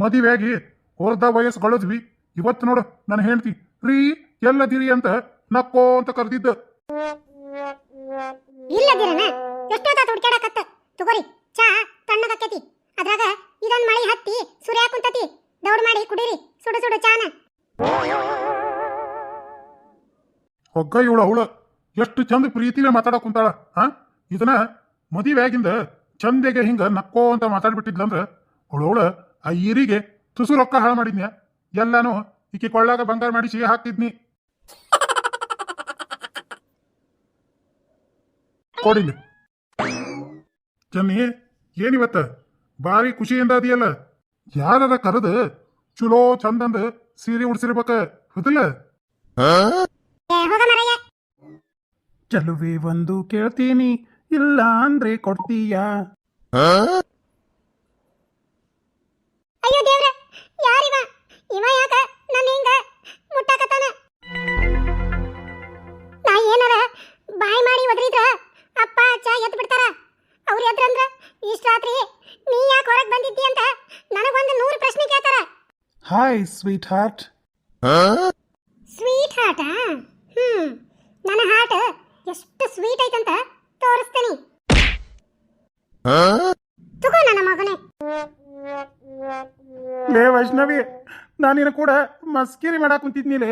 ಮದುವೆಯಾಗಿ ಹೊರ್ದ ವಯಸ್ಸು ಕಳೆದ್ವಿ. ಇವತ್ತು ನೋಡು ನನ್ನ ಹೆಂಡತಿ. ರೀ ಎಲ್ಲದಿರಿ ಅಂತ ನಕ್ಕೋ ಅಂತ ಕರೆದಿದ್ದ. ಇಲ್ಲದಿರನ ಎಷ್ಟೊತ್ತ ಹುಡ್ಕ್ಯಾಡಕತ್ತ. ತಗೋರಿ ಚಾ ತಣ್ಣಗಾಕೈತಿ ಅದ್ರಾಗ ಇದೊಂದ್ ಮಳಿ ಹತ್ತಿ ಸುರ್ಯಾ ಕುಂತತಿ. ದೌಡ್ ಮಾಡಿ ಕುಡೀರಿ ಸುಡು ಸುಡು ಚಾನ. ಹೊಗ್ಗ ಇವಳು ಅವಳು. ಎಷ್ಟು ಚಂದ ಪ್ರೀತಿಲೇ ಮಾತಾಡಕ್ ಕುಂತಾಳ ಹಾ ಇದನ್ನ ಮದುವೆಯಾಗಿಂದ ಚಂದಗೆ ಹಿಂಗ ನಕ್ಕೋ ಅಂತ ಮಾತಾಡ್ಬಿಟ್ಟಿದ್ಲಂದ್ರ ಅವಳವಳ ಆ ಈರಿಗೆ ತುಸು ರೊಕ್ಕ ಹಾಳು ಮಾಡಿದ್ನ್ಯಾ? ಎಲ್ಲಾನು ಈಕೆ ಕೊಳ್ಳಾಗ ಬಂಗಾರ ಮಾಡಿಸಿ ಹಾಕ್ತಿದ್ನಿ. ಕೊಡಿಲಿ. ಚನ್ನಿ ಏನಿವತ್ತ? ಭಾರಿ ಖುಷಿಯಿಂದ ಅದಿಯಲ್ಲ? ಯಾರದ ಕರೆದು ಚಲೋ ಚಂದಂದ ಸೀರೆ ಉಡ್ಸಿರ್ಬೇಕ ಹೌದಿಲ್ಲ ಏ ಹೋಗ ಮರಯ್ಯ. ಚಲುವೆ ಒಂದು ಕೇಳ್ತೀನಿ ಇಲ್ಲ ಅಂದ್ರೆ ಕೊಡ್ತೀಯಾ? Hi sweetheart sweetheart hmm. ನನ್ನ ಹಾರ್ಟ್ ಎಷ್ಟು ಸ್ವೀಟ್ ಐತಂತ ತೋರಿಸ್ತೀನಿ. ತಗೋ ನನ್ನ ಮಗನೇ. ಲೇ ವೈಷ್ಣವಿ ನಾನಿನ ಕೂಡ ಮಸ್ಕಿರಿ ಮಾಡಾಕ್ ಕುಂತಿದ್ನಿಲೆ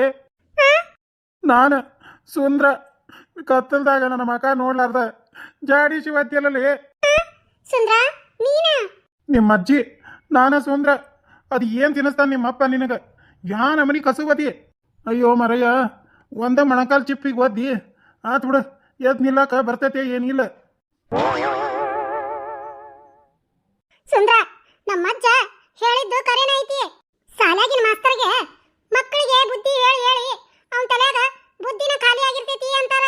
ನಾನು ಸುಂದ್ರ ಕತ್ತಲ್ದಾಗ ನನ್ನ ಮಕ ನೋಡ್ಲಾರ್ದ ಜಾಡಿ ಶಿವತ್ತಿಯಲ್ಲೇ ಸುಂದ್ರ ನೀನಾ? ನಿಮ್ಮ ಅಜ್ಜಿ ನಾನ ಸುಂದ್ರ ಅದು ಏನ್ ತಿನ್ನಿಸ್ತಾನ ನಿಮ್ಮಪ್ಪ ನಿನಗ? ಯಾ ನಮನಿ ಕಸುವತಿ ಅಯ್ಯೋ ಮರಯ್ಯ, ಒಂದ ಮೊಣಕಾಲು ಚಿಪ್ಪಿಗೆ ಒದ್ದಿ. ಆತು ಬಿಡು, ಎದ್ ನಿಲ್ಲಕ ಬರ್ತೈತೆ, ಏನಿಲ್ಲ. ಸುಂದ್ರ, ನಮ್ಮಜ್ಜ ಹೇಳಿದ್ದು ಕರೆನ ಐತಿ ಸಾಲಾಗಿನ ಮಾಸ್ತರ್ಗೆ ಮಕ್ಕಳಿಗೆ ಬುದ್ಧಿ ಹೇಳಿ ಹೇಳಿ ಅವನ ತಲೆಯಾಗ ಬುದ್ಧಿನ ಖಾಲಿ ಆಗಿರ್ತೈತಿ ಅಂತಾರ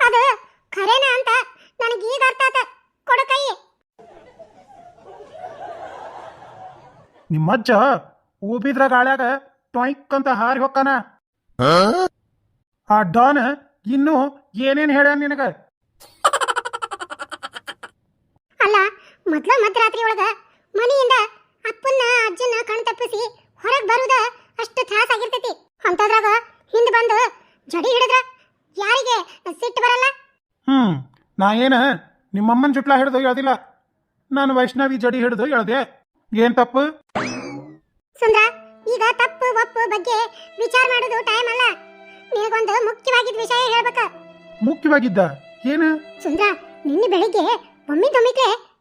ಅದು ಖರೇನ ಅಂತ ನನಗೀಗ ಅರ್ಥ ಆತ ಕೊಡು ಕೈ ನಿಮ್ಮಜ್ಜ ಊಬಿದ್ರ ಗಾಳ್ಯಾಗ ಟೊಯ್ಕ್ ಅಂತ ಹಾರಿ ಹೊಕ್ಕನ? ಆ ಡಾನ್ ಇನ್ನು ಏನೇನ್ ಹೇಳ್ಯಾನ ನಿನಗ? ಅಲ್ಲ ಮೊದ್ಲ ಮಧ್ಯರಾತ್ರಿ ಒಳಗ ಮನೆಯಿಂದ ಅಪ್ಪನ್ನ ಅಜ್ಜನ ಕಣ್ ತಪ್ಪಿಸಿ ಹೊರಗ್ ಬರುದ ಅಷ್ಟು ತ್ರಾಸ ಆಗಿರ್ತೈತಿ. ಅಂತದ್ರಾಗ ಹಿಂದ್ ಬಂದು ಜಡಿ ಹಿಡಿದ್ರ ಯಾರಿಗೆ ಸಿಟ್ಟು ಬರಲ್ಲ? ಹ್ಮ್ ನಾ ಏನ ನಿಮ್ಮಮ್ಮನ ಜುಟ್ಲ ಹಿಡಿದು ಹೇಳ್ದಿಲ್ಲ. ನಾನು ವೈಷ್ಣವಿ ಜಡಿ ಹಿಡಿದು ಹೇಳ್ದೆ. ಏನ್ ತಪ್ಪು? ಸುಂದ್ರ ಈಗ ತಪ್ಪು ಒಪ್ಪು ಬಗ್ಗೆ ವಿಚಾರ ಮಾಡೋದು ಟೈಮ್ ಅಲ್ಲ. ನಿನಗೊಂದು ಮುಖ್ಯವಾಗಿದ್ದ ವಿಷಯ ಹೇಳ್ಬೇಕ. ಮುಖ್ಯವಾಗಿದ್ದ? ಏನು? ಸುಂದ್ರ ನಿನ್ನೆ ಬೆಳಿಗ್ಗೆ ನಮ್ಮ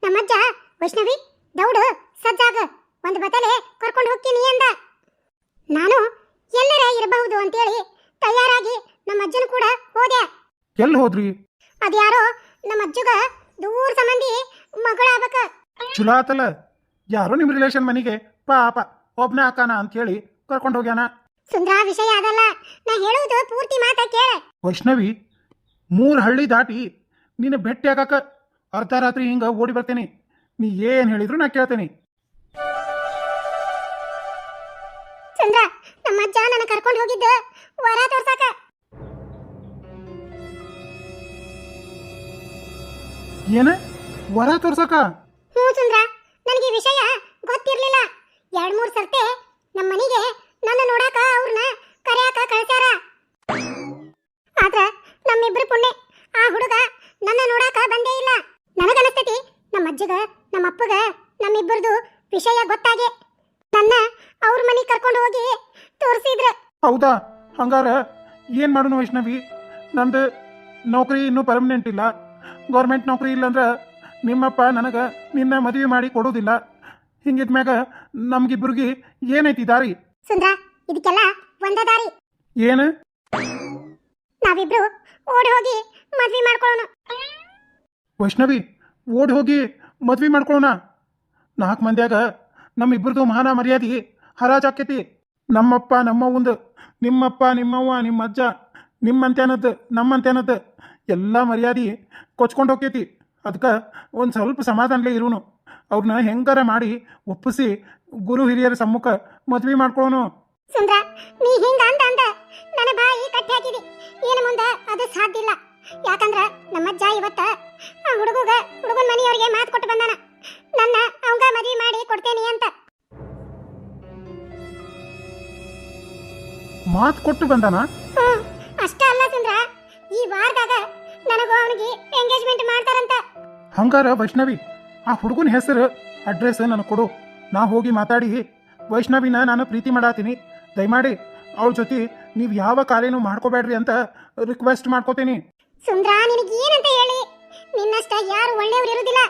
ನಮ್ಮಜ್ಜ ವೈಷ್ಣವಿ ದೌಡು ಸಜ್ಜಾಗ ಒಂದು ಬತಲೆ ಕರ್ಕೊಂಡು ಹೋಗ್ತೀನಿ ಅಂದ. ನಾನು ಎಲ್ಲರ ಇರಬಹುದು ಅಂತೇಳಿ ತಯಾರಾಗಿ ನಮ್ಮ ಅಜ್ಜನ ಕೂಡ ಹೋದೆ. ಎಲ್ಲಿ ಹೋದ್ರಿ? ಅದ್ಯಾರೋ ನಮ್ಮ ಅಜ್ಜಗ ದೂರ ಸಂಬಂಧಿ ಮಗಳಾಗಬೇಕ. ಚಲೋ ಆತಲ್ಲ. ಯಾರೋ ನಿಮ್ಮ ರಿಲೇಷನ್ ಮನೆಗೆ? ಪಾಪ ಒಬ್ನ ಹಾಕಾನ ಅಂತ ಹೇಳಿ ಕರ್ಕೊಂಡು ಹೋಗ್ಯಾನ? ಸುಂದ್ರ ವಿಷಯ ಅದಲ್ಲ. ನಾ ಹೇಳುವುದು ಪೂರ್ತಿ ಮಾತ ಕೇಳ. ವೈಷ್ಣವಿ ಮೂರು ಹಳ್ಳಿ ದಾಟಿ ನಿನ್ನ ಭೇಟಿ ಆಗಾಕ ಅರ್ಧ ರಾತ್ರಿ ಹಿಂಗ ಓಡಿ ಬರ್ತೇನೆ. ನೀ ಏನ್ ಹೇಳಿದ್ರು ನಾ ಕೇಳ್ತೇನೆ. ಚಂದ್ರ ನಮ್ಮ ಅಜ್ಜ ನನ್ನ ಕರ್ಕೊಂಡು ಹೋಗಿದ್ದ ವರ ತೋರ್ಸಾಕ. ಏನ? ವರ ತೋರ್ಸಕ? ಹ್ಞೂ ಚಂದ್ರ ನನಗೆ ಈ ವಿಷಯ ಗೊತ್ತಿರ್ಲಿಲ್ಲ ಎರಡ್ ಮೂರು ಸರ್ತೆ ನಮ್ಮ ಮನೆಗೆ ನನ್ನ ನೋಡಾಕ ಅವ್ರನ್ನ ಕರೆಯಾಕ ಕಳ್ಸ್ಯಾರ. ಆದ್ರ ನಮ್ಮಿಬ್ರು ಪುಣ್ಯ, ಆ ಹುಡುಗ ನನ್ನ ನೋಡಾಕ ಬಂದೇ ಇಲ್ಲ. ನನಗನಸ್ತೈತಿ ನಮ್ಮ ಅಜ್ಜಗ ನಮ್ಮ ಅಪ್ಪಗ, ನಮ್ಮಿಬ್ಬರದು ವಿಷಯ ಗೊತ್ತಾಗೆ. ನನ್ನ ಅವ್ರ ಮನೆ ಕರ್ಕೊಂಡು ಹೋಗಿ ತೋರಿಸಿದ್ರ. ಹೌದಾ? ಹಂಗಾರ ಏನ್ ಮಾಡೋಣ ವೈಷ್ಣವಿ? ನಂದು ನೌಕರಿ ಇನ್ನೂ ಪರ್ಮನೆಂಟ್ ಇಲ್ಲ. ಗೌರ್ಮೆಂಟ್ ನೌಕರಿ ಇಲ್ಲಂದ್ರ ನಿಮ್ಮಪ್ಪ ನನಗ ನಿನ್ನ ಮದುವೆ ಮಾಡಿ ಕೊಡೋದಿಲ್ಲ. ಹಿಂಗಿದ್ಮ್ಯಾಗ ನಮ್ಗಿಬ್ರಿಗೆ ಏನೈತಿ ದಾರಿ? ಸುಂದ್ರ ಇದಕ್ಕೆಲ್ಲ ಒಂದ ದಾರಿ. ಏನು? ನಾವಿಬ್ರು ಓಡಿ ಹೋಗಿ ಮದ್ವಿ ಮಾಡ್ಕೊಳ್ಳೋಣ. ವೈಷ್ಣವಿ ಓಡಿ ಹೋಗಿ ಮದ್ವಿ ಮಾಡ್ಕೊಳ್ಳೋಣ. ನಾಲ್ಕು ಮಂದ್ಯಾಗ ನಮ್ಮಿಬ್ಬರದು ಮಾನ ಮರ್ಯಾದೆ ಹರಾಜಾಕೈತಿ ನಮ್ಮಪ್ಪ ನಮ್ಮವ್ವಂದು ನಿಮ್ಮಪ್ಪ ನಿಮ್ಮವ್ವ ನಿಮ್ಮ ಅಜ್ಜ ನಿಮ್ಮಂತೇನದ್ದು ನಮ್ಮಂತೇನದ್ದು ಎಲ್ಲ ಮರ್ಯಾದೆ ಕೊಚ್ಕೊಂಡು ಹೋಗ್ತೈತಿ ಅದಕ್ಕೆ ಒಂದು ಸ್ವಲ್ಪ ಸಮಾಧಾನಲೇ ಇರುನು. ಅವ್ರನ್ನ ಹೆಂಗಾರ ಮಾಡಿ ಒಪ್ಪಿಸಿ ಗುರು ಹಿರಿಯರ ಸಮ್ಮುಖ ಮದ್ವೆ ಮಾಡ್ಕೊಳ್ಳೋನು ಸುಂದ್ರ ನೀ ಹಿಂಗ ಅಂದ ಅಂದ ನನ್ನ ಬಾಯಿ ಕಟ್ಟಿ ಹಾಕಿದಿ. ಏನು ಮುಂದೆ ಅದು ಸಾಧ್ಯ ಇಲ್ಲ. ಯಾಕಂದ್ರ ನಮ್ಮಜ್ಜ ಇವತ್ತ ಆ ಹುಡುಗಗ ಹುಡುಗನ ಮನೆಯವರಿಗೆ ಮಾತು ಕೊಟ್ಟು ಬಂದಾನ. ನನ್ನ ಅವಂಗ ಮದ್ವೆ ಮಾಡಿ ಕೊಡ್ತೇನೆ ಅಂತ. ಮಾತು ಕೊಟ್ಟು ಬಂದಾನ? ಅಷ್ಟ ಅಲ್ಲ ಸುಂದ್ರ. ಈ ವಾರದಾಗ ನನಗೂ ಅವನಿಗೆ ಎಂಗೇಜ್ಮೆಂಟ್ ಮಾಡ್ತಾರಂತ. ಹಂಗಾರ ವೈಷ್ಣವಿ ಆ ಹುಡುಗನ ಹೆಸರು ಅಡ್ರೆಸ್ ನನಗೆ ಕೊಡು. ನಾ ಹೋಗಿ ಮಾತಾಡಿ. ವೈಷ್ಣವಿನ ನಾನು ಪ್ರೀತಿ ಮಾಡಾತೀನಿ. ದಯಮಾಡಿ, ಅವಳ ಜೊತೆ ನೀವು ಯಾವ ಕಾರ್ಯನೂ ಮಾಡ್ಕೋಬೇಡ್ರಿ ಅಂತ ರಿಕ್ವೆಸ್ಟ್ ಮಾಡ್ಕೋತೀನಿ. ಸುಂದ್ರ, ನಿನಗೆ ಏನಂತ ಹೇಳಿ? ನಿನ್ನಷ್ಟ ಯಾರು ಒಳ್ಳೆಯವ್ರು ಇರೋದಿಲ್ಲ.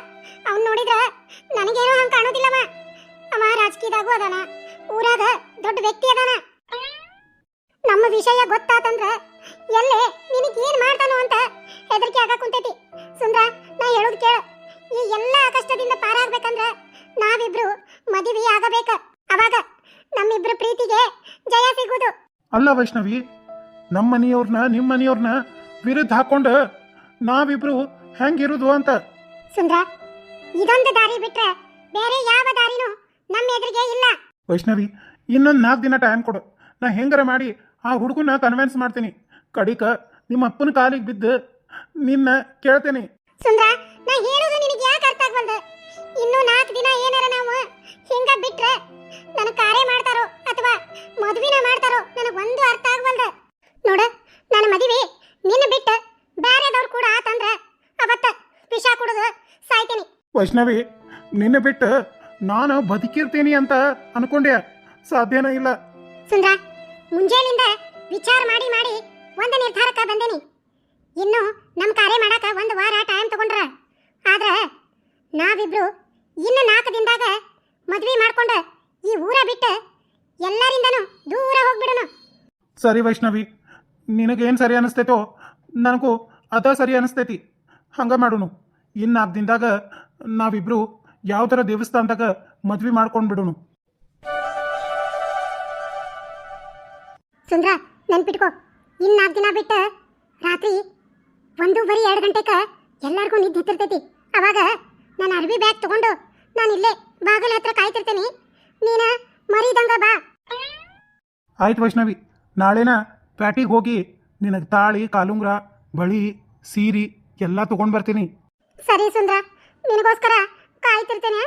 ಅವ್ನು ನೋಡಿದ್ರ ನನಗೇನೋ ಹಂಗೆ ಕಾಣೋದಿಲ್ಲವ. ಅವ ರಾಜಕೀಯದಾಗೂ ಅದಾನ. ಊರಾಗ ದೊಡ್ಡ ವ್ಯಕ್ತಿ ಅದಾನ. ನಮ್ಮ ವಿಷಯ ಗೊತ್ತಾತಂದ್ರ ಎಲ್ಲೇ ನಿನಗೆ ಏನ್ ಮಾಡ್ತಾನೋ ಅಂತ ಹೆದರಿಕೆ ಆಗ ಕುಂತೈತಿ. ಸುಂದ್ರ, ನಾ ಹೇಳೋದು ಕೇಳು. ಈ ಎಲ್ಲಾ ಕಷ್ಟದಿಂದ ಪಾರಾಗ್ಬೇಕಂದ್ರ ನಾವಿಬ್ರು ಮದುವೆ ಆಗಬೇಕ. ಅವಾಗ ನಮ್ಮಿಬ್ರು ಪ್ರೀತಿಗೆ ಜಯ ಸಿಗುದು ಅಲ್ಲ ವೈಷ್ಣವಿ ನಮ್ಮ ಮನೆಯವ್ರನ್ನ ನಿಮ್ಮ ಮನೆಯವ್ರನ್ನ ವಿರುದ್ಧ ಹಾಕೊಂಡು ನಾವಿಬ್ರು ಹೆಂಗಿರುದು ಅಂತ? ಸುಂದ್ರ ಇದೊಂದು ದಾರಿ ಬಿಟ್ರೆ ಬೇರೆ ಯಾವ ದಾರಿನೂ ನಮ್ಮ ಎದುರಿಗೆ ಇಲ್ಲ. ವೈಷ್ಣವಿ ಇನ್ನೊಂದು ನಾಲ್ಕು ದಿನ ಟೈಮ್ ಕೊಡು. ನಾ ಹೆಂಗಾರ ಮಾಡಿ ಆ ಹುಡುಗನ ಕನ್ವಿನ್ಸ್ ಮಾಡ್ತೀನಿ. ಕಡಿಕ ನಿಮ್ಮ ಅಪ್ಪನ ಕಾಲಿಗೆ ಬಿದ್ದು ನಿನ್ನ ಕೇಳ್ತೇನೆ. ಸುಂದ್ರ ಮದುವಿನ ಮಾಡ್ತಾರೋ ನನಗೆ ಒಂದು ಅರ್ಥ ಆಗ್ವಲ್ದ. ನೋಡ ನನ್ನ ಮದುವೆ ನಿನ್ನ ಬಿಟ್ಟು ಬೇರೆದವ್ರು ಕೂಡ ಆತಂದ್ರ ಅವತ್ತ ವಿಷ ಕುಡಿದು ಸಾಯ್ತೀನಿ. ವೈಷ್ಣವಿ ನಿನ್ನ ಬಿಟ್ಟು ನಾನು ಬದುಕಿರ್ತೀನಿ ಅಂತ ಅನ್ಕೊಂಡೆ. ಸಾಧ್ಯನೇ ಇಲ್ಲ. ಸುಂದ್ರ ಮುಂಜಾನಿಂದ ವಿಚಾರ ಮಾಡಿ ಮಾಡಿ ಒಂದು ನಿರ್ಧಾರಕ್ಕೆ ಬಂದೇನಿ. ಇನ್ನು ನಮ್ಮ ಕಾರ್ಯ ಮಾಡಾಕ ಒಂದು ವಾರ ಟೈಮ್ ತಗೊಂಡ್ರ. ಆದ್ರೆ ನಾವಿಬ್ರು ಇನ್ನು ನಾಲ್ಕು ದಿನದಾಗ ಮದ್ವೆ ಮಾಡ್ಕೊಂಡ ಈ ಊರ ಬಿಟ್ಟು ಎಲ್ಲರಿಂದನೂ ದೂರ ಹೋಗ್ಬಿಡೋಣ ಸರಿ ವೈಷ್ಣವಿ ನಿನಗೇನು ಸರಿ ಅನಿಸ್ತೈತೋ ನನಗೂ ಅದ ಸರಿ ಅನಿಸ್ತೈತಿ. ಹಂಗೆ ಮಾಡೋನು. ಇನ್ನು ನಾಲ್ಕು ದಿನದಾಗ ನಾವಿಬ್ರು ಯಾವ ಥರ ದೇವಸ್ಥಾನದಾಗ ಮದ್ವೆ ಮಾಡ್ಕೊಂಡು ಬಿಡೋಣ ಚಂದ್ರ ನೆನ್ಪಿಟ್ಕೋ. ಇನ್ನು ನಾಲ್ಕು ದಿನ ಬಿಟ್ಟು ರಾತ್ರಿ ಒಂದೂವರೆ ಎರಡು ಗಂಟೆಗೆ ಎಲ್ಲರಿಗೂ ನಿದ್ದೆ ಹತ್ತಿರ್ತೈತಿ. ಅವಾಗ ನಾನು ಅರ್ಬಿ ಬ್ಯಾಗ್ ತಗೊಂಡು ನಾನು ಇಲ್ಲೇ ಬಾಗಿಲ ಹತ್ರ ಕಾಯ್ತಿರ್ತೇನೆ. ನೀನ ಮರಿದಂಗ ಬಾ. ಆಯ್ತು ವೈಷ್ಣವಿ. ನಾಳೆನ ಪ್ಯಾಟಿಗೆ ಹೋಗಿ ನಿನಗೆ ತಾಳಿ ಕಾಲುಂಗ್ರ ಬಳಿ ಸೀರೆ ಎಲ್ಲ ತಗೊಂಡ್ ಬರ್ತೀನಿ. ಸರಿ ಸುಂದ್ರ ನಿನಗೋಸ್ಕರ ಕಾಯ್ತಿರ್ತೇನೆ.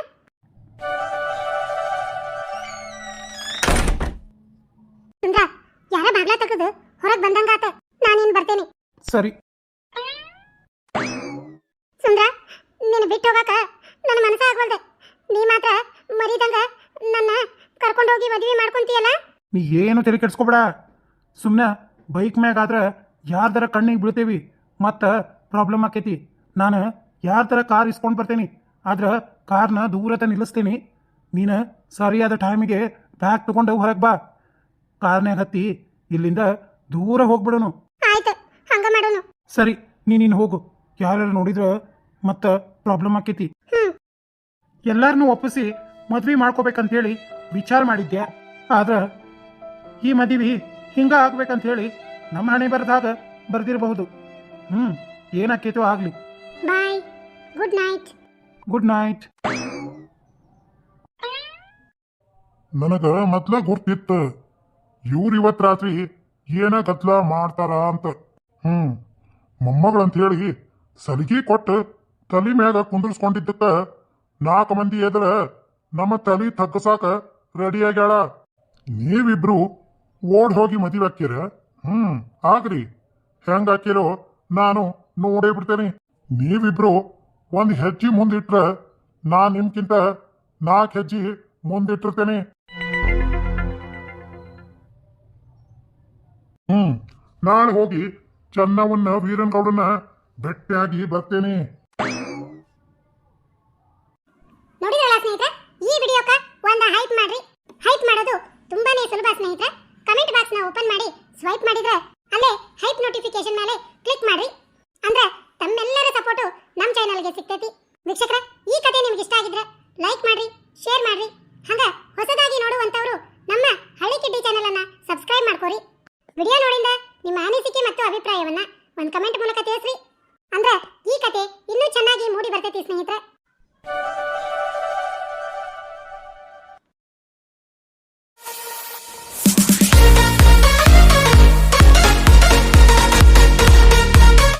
ಸುಂದ್ರ ಯಾರ ಬಾಗ್ಲ ತೆಗೆದು ಹೊರಗೆ ಬಂದಂಗಾತ ನಾನಿನ್ ಬರ್ತೇನೆ. ಸರಿ. ಸುಂದ್ರ ನೀನು ಬಿಟ್ಟು ಹೋಗಾಕ ನನ್ನ ಮನಸ್ಸ ಆಗ್ವಲ್ದೆ. ನೀ ಮಾತ್ರ ಮರಿದಂಗ ನನ್ನ ಕರ್ಕೊಂಡು ಹೋಗಿ ಮದುವೆ ಮಾಡ್ಕೊಂತೀಯಲ್ಲ? ನೀ ಏನು ತಲೆ ಕೆಡ್ಸ್ಕೊಬೇಡ. ಸುಮ್ಮನೆ ಬೈಕ್ ಮ್ಯಾಗ ಆದ್ರೆ ಯಾರ್ದರ ಕಣ್ಣಿಗೆ ಬೀಳ್ತೇವಿ ಮತ್ತು ಪ್ರಾಬ್ಲಮ್ ಆಕೈತಿ. ನಾನು ಯಾರ ಥರ ಕಾರ್ ಇಸ್ಕೊಂಡು ಬರ್ತೇನೆ ಆದ್ರೆ ಕಾರ್ನ ದೂರತ ನಿಲ್ಲಿಸ್ತೀನಿ. ನೀನು ಸರಿಯಾದ ಟೈಮಿಗೆ ಬ್ಯಾಗ್ ತಗೊಂಡು ಹೊರಗೆ ಬಾ. ಕಾರ್ನ್ಯಾಗ ಹತ್ತಿ ಇಲ್ಲಿಂದ ದೂರ ಹೋಗ್ಬಿಡೋನು ಆಯ್ತು ಹಂಗ ಮಾಡೋನು. ಸರಿ ನೀನು ಹೋಗು. ಯಾರು ನೋಡಿದ್ರೆ ಮತ್ತೆ ಪ್ರಾಬ್ಲಮ್ ಆಕೈತಿ. ಎಲ್ಲಾರನ್ನೂ ಎಲ್ಲರನ್ನೂ ಒಪ್ಪಿಸಿ ಮದ್ವೆ ಮಾಡ್ಕೋಬೇಕಂತೇಳಿ ವಿಚಾರ ಮಾಡಿದ್ಯಾ ಆದ್ರೆ ಈ ಮದುವೆ ಹಿಂಗ ಆಗ್ಬೇಕಂತೇಳಿ ನಮ್ಮ ಹಣೆ ಬರೆದಾಗ ಬರ್ದಿರಬಹುದು. ಹ್ಞೂ ಏನಾಕೇತೋ ಆಗಲಿ. Bye good night good night ನನಗ ಮೊದ್ಲ ಗುರ್ತಿತ್ತು ಇವ್ರು ಇವತ್ ರಾತ್ರಿ ಏನ ಗದ್ಲ ಮಾಡ್ತಾರ ಅಂತ. ಹ್ಮ್ ಮೊಮ್ಮಗಳಂತ ಹೇಳಿ ಸಲಿಗೆ ಕೊಟ್ಟು ತಲಿ ಮ್ಯಾಗ ಕುಂದ್ರಸ್ಕೊಂಡಿದ್ದಕ್ಕ ನಾಲ್ಕು ಮಂದಿ ಎದ್ರ ನಮ್ಮ ತಲಿ ತಗ್ಗಸಾಕ ರೆಡಿ ಆಗ್ಯಾಳ. ನೀವಿಬ್ರು ಓಡ್ ಹೋಗಿ ಮದುವೆ ಹಾಕಿರ ಹ್ಮ್, ಆಗ್ರಿ. ಹೆಂಗ್ ಹಾಕಿರೋ ನಾನು ನೋಡೇ ಬಿಡ್ತೇನೆ. ನೀವಿಬ್ರು ಒಂದ್ ಹೆಜ್ಜೆ ಮುಂದಿಟ್ರ ನಾ ನಿಮ್ಕಿಂತ ನಾಲ್ಕು ಹೆಜ್ಜೆ ಮುಂದಿಟ್ಟಿರ್ತೇನೆ. ಹ್ಮ್, ನಾಳೆ ಹೋಗಿ ಚೆನ್ನವನ್ನ ವೀರನ್ಗೌಡನ ಭೇಟಿಯಾಗಿ ಬರ್ತೇನೆ. ಓಪನ್ ಮಾಡಿ ಸ್ವೈಪ್ ಮಾಡಿದ್ರೆ ಅಲ್ಲೇ ಹೈಪ್ ನೋಟಿಫಿಕೇಶನ್ ಮೇಲೆ ಕ್ಲಿಕ್ ಮಾಡಿ ಅಂದ್ರೆ ತಮ್ಮೆಲ್ಲರ ಸಪೋರ್ಟ್ ನಮ್ಮ ಚಾನಲ್ಗೆ ಸಿಗ್ತೈತಿ. ವೀಕ್ಷಕರ, ಈ ಕಥೆ ನಿಮ್ಗೆ ಇಷ್ಟ ಆಗಿದ್ರೆ ಲೈಕ್ ಮಾಡಿ ಶೇರ್ ಮಾಡ್ರಿ. ಹಂಗ ಹೊಸದಾಗಿ ನೋಡುವಂತವರು ನಮ್ಮ ಹಳ್ಳಿ ಕಿಡ್ಡಿ ಚಾನೆಲ್ ಅನ್ನ ಸಬ್ಸ್ಕ್ರೈಬ್ ಮಾಡ್ಕೋರಿ. ವಿಡಿಯೋ ನೋಡಿಂದ ನಿಮ್ಮ ಅನಿಸಿಕೆ ಮತ್ತು ಅಭಿಪ್ರಾಯವನ್ನ ಒಂದು ಕಮೆಂಟ್ ಮೂಲಕ ತಿಳಿಸ್ರಿ. ಅಂದ್ರೆ ಈ ಕತೆ ಇನ್ನೂ ಚೆನ್ನಾಗಿ ಮೂಡಿ ಬರ್ತೈತಿ ಸ್ನೇಹಿತರೆ.